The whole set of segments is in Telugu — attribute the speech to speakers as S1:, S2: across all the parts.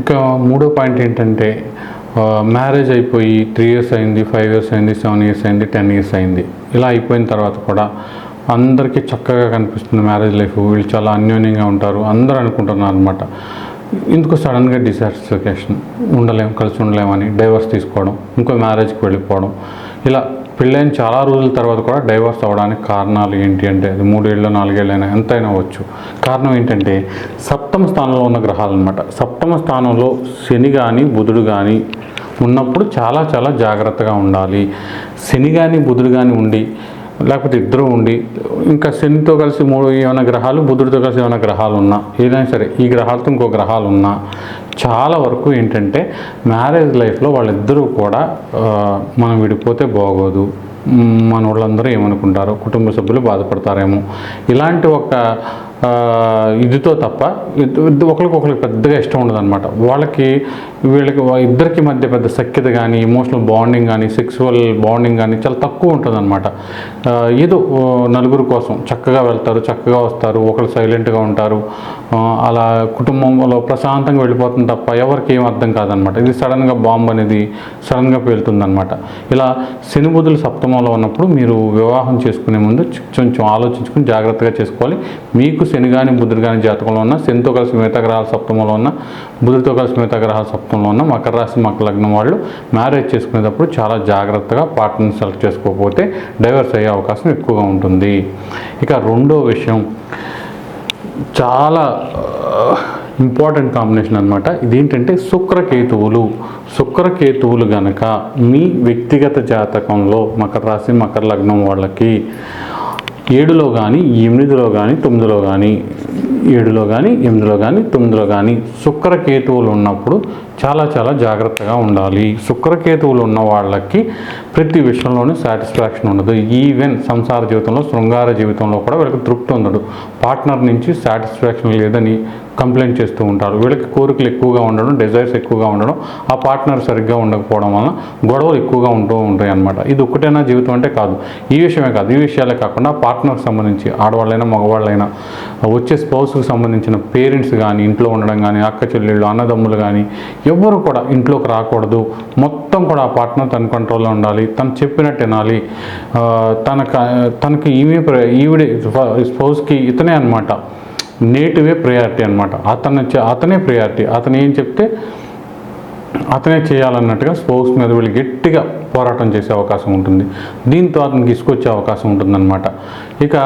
S1: ఇక మూడో పాయింట్ ఏంటంటే మ్యారేజ్ అయిపోయి త్రీ ఇయర్స్ అయింది ఫైవ్ ఇయర్స్ అయింది సెవెన్ ఇయర్స్ అయింది టెన్ ఇయర్స్ అయింది. ఇలా అయిపోయిన తర్వాత కూడా అందరికీ చక్కగా కనిపిస్తుంది మ్యారేజ్ లైఫ్ వీళ్ళు చాలా అన్యోన్యంగా ఉంటారు. అందరూ అనుకుంటున్నారు అనమాట ఇందుకు సడన్గా డిసాటిస్ఫాక్షన్ ఉండలేము కలిసి ఉండలేమని డైవర్స్ తీసుకోవడం ఇంకో మ్యారేజ్కి వెళ్ళిపోవడం ఇలా పెళ్ళైన చాలా రోజుల తర్వాత కూడా డైవర్స్ అవ్వడానికి కారణాలు ఏంటి అంటే అది మూడేళ్ళు నాలుగేళ్ళైనా ఎంతైనా అవ్వచ్చు. కారణం ఏంటంటే సప్తమ స్థానంలో ఉన్న గ్రహాలు అనమాట సప్తమ స్థానంలో శని కానీ బుధుడు కానీ ఉన్నప్పుడు చాలా చాలా జాగ్రత్తగా ఉండాలి. శని కానీ బుధుడు కానీ ఉండి లేకపోతే ఇద్దరు ఉండి ఇంకా శనితో కలిసి మూడు ఏమైనా గ్రహాలు బుధుడితో కలిసి ఏమైనా గ్రహాలు ఉన్నా ఏదైనా సరే ఈ గ్రహాలతో ఇంకో గ్రహాలు ఉన్నా చాలా వరకు ఏంటంటే మ్యారేజ్ లైఫ్లో వాళ్ళిద్దరూ కూడా మనం విడిపోతే బాగోదు. మన వాళ్ళందరూ ఏమనుకుంటారు కుటుంబ సభ్యులు బాధపడతారేమో. ఇలాంటి ఒక ఇదితో తప్ప ఒకరికొకరికి పెద్దగా ఇష్టం ఉండదు అనమాట వాళ్ళకి వీళ్ళకి ఇద్దరికి మధ్య పెద్ద సఖ్యత కానీ ఎమోషనల్ బాండింగ్ కానీ సెక్సువల్ బాండింగ్ కానీ చాలా తక్కువ ఉంటుంది అనమాట ఏదో నలుగురు కోసం చక్కగా వెళ్తారు చక్కగా వస్తారు ఒకరు సైలెంట్గా ఉంటారు. అలా కుటుంబంలో ప్రశాంతంగా వెళ్ళిపోతుంది తప్ప ఎవరికి ఏం అర్థం కాదనమాట ఇది సడన్గా బాంబు అనేది సడన్గా పేలుతుందన్నమాట. ఇలా శనిబుధులు సప్తమంలో ఉన్నప్పుడు మీరు వివాహం చేసుకునే ముందు కొంచెం ఆలోచించుకుని జాగ్రత్తగా చేసుకోవాలి. మీకు శని కానీ బుధుడు కానీ జాతకంలో ఉన్న శనితో కలిసి మిగతా గ్రహాల సప్తమంలో ఉన్న బుధుడితో కలిసి మిగతా గ్రహాల సప్తమంలో ఉన్న మకర రాశి మకర లగ్నం వాళ్ళు మ్యారేజ్ చేసుకునేటప్పుడు చాలా జాగ్రత్తగా పార్ట్నర్ సెలెక్ట్ చేసుకోకపోతే డైవర్స్ అయ్యే అవకాశం ఎక్కువగా ఉంటుంది. ఇక రెండో విషయం చాలా ఇంపార్టెంట్ కాంబినేషన్ అనమాట ఇదేంటంటే శుక్రకేతువులు. శుక్రకేతువులు గనక మీ వ్యక్తిగత జాతకంలో మకర రాశి మకర లగ్నం వాళ్ళకి ఏడులో కానీ ఎనిమిదిలో కానీ తొమ్మిదిలో కానీ ఏడులో కానీ ఎనిమిదిలో కానీ తొమ్మిదిలో కానీ శుక్రకేతువులు ఉన్నప్పుడు చాలా చాలా జాగ్రత్తగా ఉండాలి. శుక్రకేతువులు ఉన్న వాళ్ళకి ప్రతి విషయంలోనూ సాటిస్ఫాక్షన్ ఉండదు. ఈవెన్ సంసార జీవితంలో శృంగార జీవితంలో కూడా వీళ్ళకి తృప్తి ఉండదు. పార్ట్నర్ నుంచి సాటిస్ఫాక్షన్ లేదని కంప్లైంట్ చేస్తూ ఉంటారు. వీళ్ళకి కోరికలు ఎక్కువగా ఉండడం డిజైర్స్ ఎక్కువగా ఉండడం ఆ పార్ట్నర్ సరిగ్గా ఉండకపోవడం వలన గొడవలు ఎక్కువగా ఉంటూ ఉంటాయి అన్నమాట. ఇది ఒకటైనా జీవితం అంటే కాదు. ఈ విషయమే కాదు. ఈ విషయాలే కాకుండా పార్ట్నర్కి సంబంధించి ఆడవాళ్ళైనా మగవాళ్ళైనా వచ్చే స్పౌస్కి సంబంధించిన పేరెంట్స్ కానీ ఇంట్లో ఉండడం కానీ అక్క చెల్లెళ్ళు అన్నదమ్ములు కానీ ఎవరు కూడా ఇంట్లోకి రాకూడదు. మొత్తం కూడా ఆ పార్ట్నర్ తన కంట్రోల్లో ఉండాలి. తను చెప్పినట్టు వినాలి. తన తనకి ఈమె ప్ర- ఈవిడే స్పౌస్కి ఇతనే అనమాట నేటివే ప్రయారిటీ అనమాట అతను అతనే ప్రయారిటీ. అతను ఏం చెప్తే అతనే చేయాలన్నట్టుగా స్పోక్స్ మీద వీళ్ళు గట్టిగా పోరాటం చేసే అవకాశం ఉంటుంది. దీంతో అతనికి ఇసుకొచ్చే అవకాశం ఉంటుందన్నమాట. ఇక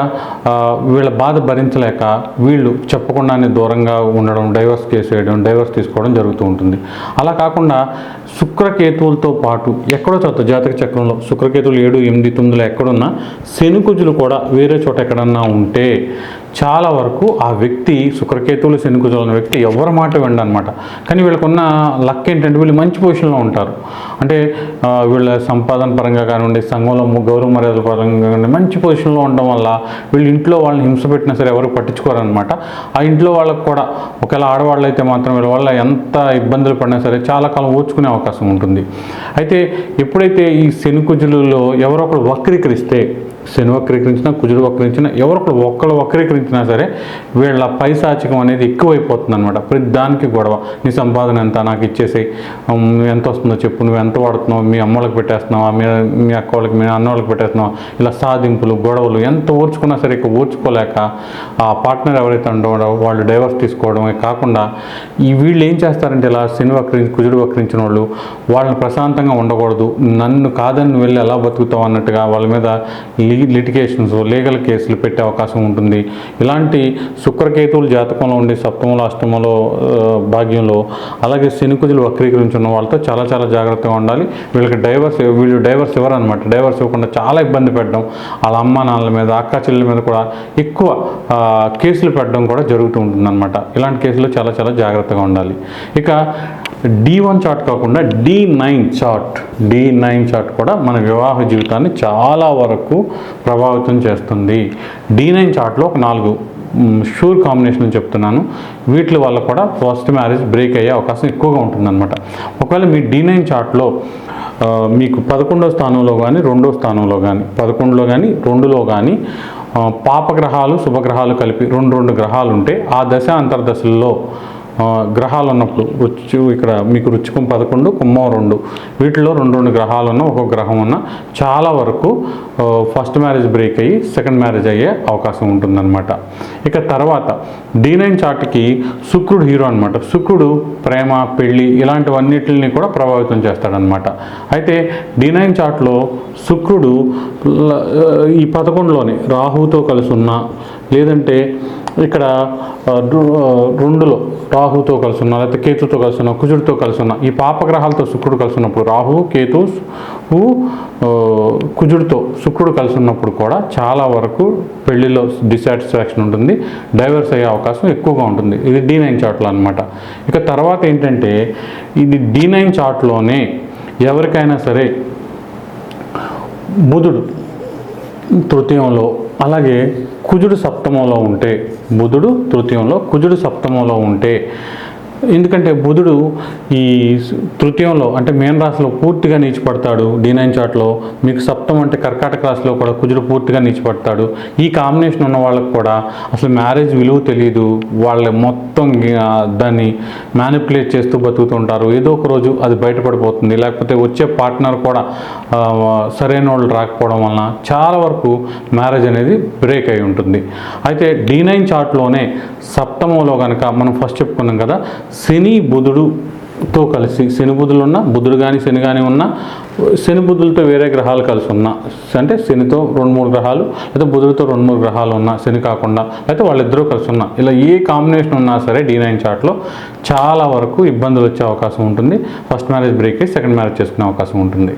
S1: వీళ్ళ బాధ భరించలేక వీళ్ళు చెప్పకుండానే దూరంగా ఉండడం డైవర్స్ కేసు వేయడం డైవర్స్ తీసుకోవడం జరుగుతూ ఉంటుంది. అలా కాకుండా శుక్రకేతువులతో పాటు ఎక్కడో చదువు జాతక చక్రంలో శుక్రకేతువులు ఏడు ఎనిమిది తొమ్మిదిలో ఎక్కడున్నా శనికుజులు కూడా వేరే చోట ఎక్కడన్నా ఉంటే చాలా వరకు ఆ వ్యక్తి శుక్రకేతువులు శనికుజులు ఉన్న వ్యక్తి ఎవరి మాట వినడనమాట. కానీ వీళ్ళకున్న లక్ ఏంటంటే వీళ్ళు మంచి పొజిషన్లో ఉంటారు. అంటే వీళ్ళ సంపాదన పరంగా కానివ్వండి సంఘంలో గౌరవ మర్యాదల పరంగా కానివ్వండి మంచి పొజిషన్లో ఉండడం వల్ల వీళ్ళు ఇంట్లో వాళ్ళని హింస పెట్టినా సరే ఎవరు పట్టించుకోరనమాట. ఆ ఇంట్లో వాళ్ళకు కూడా ఒకవేళ ఆడవాళ్ళు అయితే మాత్రం వీళ్ళ వల్ల ఎంత ఇబ్బందులు పడినా సరే చాలా కాలం ఓర్చుకునే అవకాశం ఉంటుంది. అయితే ఎప్పుడైతే ఈ శనికుజులలో ఎవరో ఒకరు వక్రీకరిస్తే శని వక్రీకరించినా కుజుడు వక్రీకరించినా ఎవరొకరు ఒక్కరు వక్రీకరించినా సరే వీళ్ళ పైశాచికం అనేది ఎక్కువైపోతుంది అనమాట ప్రతి దానికి గొడవ. నీ సంపాదన ఎంత? నాకు ఇచ్చేసి ఎంత వస్తుందో చెప్పు. నువ్వు ఎంత వాడుతున్నావు? మీ అమ్మ వాళ్ళకి పెట్టేస్తున్నావా? మీ మీ అక్క వాళ్ళకి మీ అన్న వాళ్ళకి పెట్టేస్తున్నావా? ఇలా సాధింపులు గొడవలు ఎంత ఓర్చుకున్నా సరే ఇక ఓర్చుకోలేక ఆ పార్ట్నర్ ఎవరైతే ఉండవో వాళ్ళు డైవర్స్ తీసుకోవడమే కాకుండా ఈ వీళ్ళు ఏం చేస్తారంటే ఇలా శని వక్రించి కుజుడు వక్రించిన వాళ్ళు వాళ్ళని ప్రశాంతంగా ఉండకూడదు. నన్ను కాదని నువ్వు వెళ్ళి ఎలా బతుకుతావు అన్నట్టుగా వాళ్ళ మీద లిటిగేషన్స్ లీగల్ కేసులు పెట్టే అవకాశం ఉంటుంది. ఇలాంటి శుక్రకేతువుల జాతకంలో ఉండే సప్తములు అష్టములో భాగ్యంలో అలాగే శనికుజులు వక్రీకరించిన వాళ్ళతో చాలా చాలా జాగ్రత్తగా ఉండాలి. వీళ్ళకి డైవర్స్ వీళ్ళు డైవర్స్ ఇవ్వరనమాట డైవర్స్ ఇవ్వకుండా చాలా ఇబ్బంది పెట్టడం వాళ్ళ అమ్మ నాన్నల మీద అక్క చెల్లెల మీద కూడా ఎక్కువ కేసులు పెట్టడం కూడా జరుగుతూ ఉంటుందన్నమాట. ఇలాంటి కేసులు చాలా చాలా జాగ్రత్తగా ఉండాలి. ఇక డి వన్ చార్ట్ కాకుండా D nine chart D nine chart కూడా మన వివాహ జీవితాన్ని చాలా వరకు ప్రభావితం చేస్తుంది. డి నైన్ చార్ట్లో ఒక నాలుగు షూర్ కాంబినేషన్ చెప్తున్నాను. వీటి వల్ల కూడా ఫస్ట్ మ్యారేజ్ బ్రేక్ అయ్యే అవకాశం ఎక్కువగా ఉంటుందన్నమాట. ఒకవేళ మీ డి నైన్ చార్ట్లో మీకు పదకొండో స్థానంలో కానీ రెండో స్థానంలో కానీ పదకొండులో కానీ రెండులో కానీ పాపగ్రహాలు శుభగ్రహాలు కలిపి రెండు రెండు గ్రహాలు ఉంటే ఆ దశ అంతర్దశల్లో గ్రహాలు ఉన్నప్పుడు రుచి ఇక్కడ మీకు రుచికం పదకొండు కుమ్మం రెండు. వీటిలో రెండు రెండు గ్రహాలు ఉన్న ఒక గ్రహం ఉన్న చాలా వరకు ఫస్ట్ మ్యారేజ్ బ్రేక్ అయ్యి సెకండ్ మ్యారేజ్ అయ్యే అవకాశం ఉంటుందన్నమాట. ఇక తర్వాత డీ నైన్ చార్ట్కి శుక్రుడు హీరో అనమాట శుక్రుడు ప్రేమ పెళ్ళి ఇలాంటివన్నిటిని కూడా ప్రభావితం చేస్తాడనమాట అయితే డీ నైన్ చార్ట్లో శుక్రుడు ఈ పదకొండులోనే రాహుతో కలిసి ఉన్నా లేదంటే ఇక్కడ రెండులో రాహుతో కలిసి ఉన్న లేకపోతే కేతుతో కలిసి ఉన్న కుజుడితో కలిసి ఉన్న ఈ పాపగ్రహాలతో శుక్రుడు కలిసి ఉన్నప్పుడు రాహు కేతు కుజుడితో శుక్రుడు కలిసి ఉన్నప్పుడు కూడా చాలా వరకు పెళ్ళిలో డిసాటిస్ఫాక్షన్ ఉంటుంది డైవర్స్ అయ్యే అవకాశం ఎక్కువగా ఉంటుంది. ఇది డి నైన్ చార్ట్లో అనమాట ఇక తర్వాత ఏంటంటే ఇది డి నైన్ చార్ట్లోనే ఎవరికైనా సరే బుధుడు తృతీయంలో అలాగే కుజుడు సప్తమంలో ఉంటే బుధుడు తృతీయంలో కుజుడు సప్తమంలో ఉంటే ఎందుకంటే బుధుడు ఈ తృతీయంలో అంటే మేన్ రాశిలో పూర్తిగా నీచిపడతాడు. డి నైన్ చార్ట్లో మీకు సప్తం అంటే కర్కాటక రాశిలో కూడా కుజుడు పూర్తిగా నీచిపడతాడు. ఈ కాంబినేషన్ ఉన్న వాళ్ళకి కూడా అసలు మ్యారేజ్ విలువ తెలియదు వాళ్ళ మొత్తం దాన్ని మ్యానిపులేట్ చేస్తూ బతుకుతుంటారు. ఏదో ఒక రోజు అది బయటపడిపోతుంది. లేకపోతే వచ్చే పార్ట్నర్ కూడా సరైన వాళ్ళు రాకపోవడం వలన చాలా వరకు మ్యారేజ్ అనేది బ్రేక్ అయి ఉంటుంది. అయితే డి నైన్ చార్ట్లోనే సప్తమంలో కనుక మనం ఫస్ట్ చెప్పుకున్నాం కదా శని బుధుడుతో కలిసి శని బుధులు ఉన్న బుధుడు కానీ శని కానీ ఉన్న శని బుధులతో వేరే గ్రహాలు కలిసి ఉన్న అంటే శనితో రెండు మూడు గ్రహాలు లేదా బుధుడితో రెండు మూడు గ్రహాలు ఉన్నా శని కాకుండా లేకపోతే వాళ్ళిద్దరూ కలిసి ఉన్నా ఇలా ఏ కాంబినేషన్ ఉన్నా సరే డి నైన్ చార్ట్లో చాలా వరకు ఇబ్బందులు వచ్చే అవకాశం ఉంటుంది. ఫస్ట్ మ్యారేజ్ బ్రేక్ అయ్యి సెకండ్ మ్యారేజ్ చేసుకునే అవకాశం ఉంటుంది.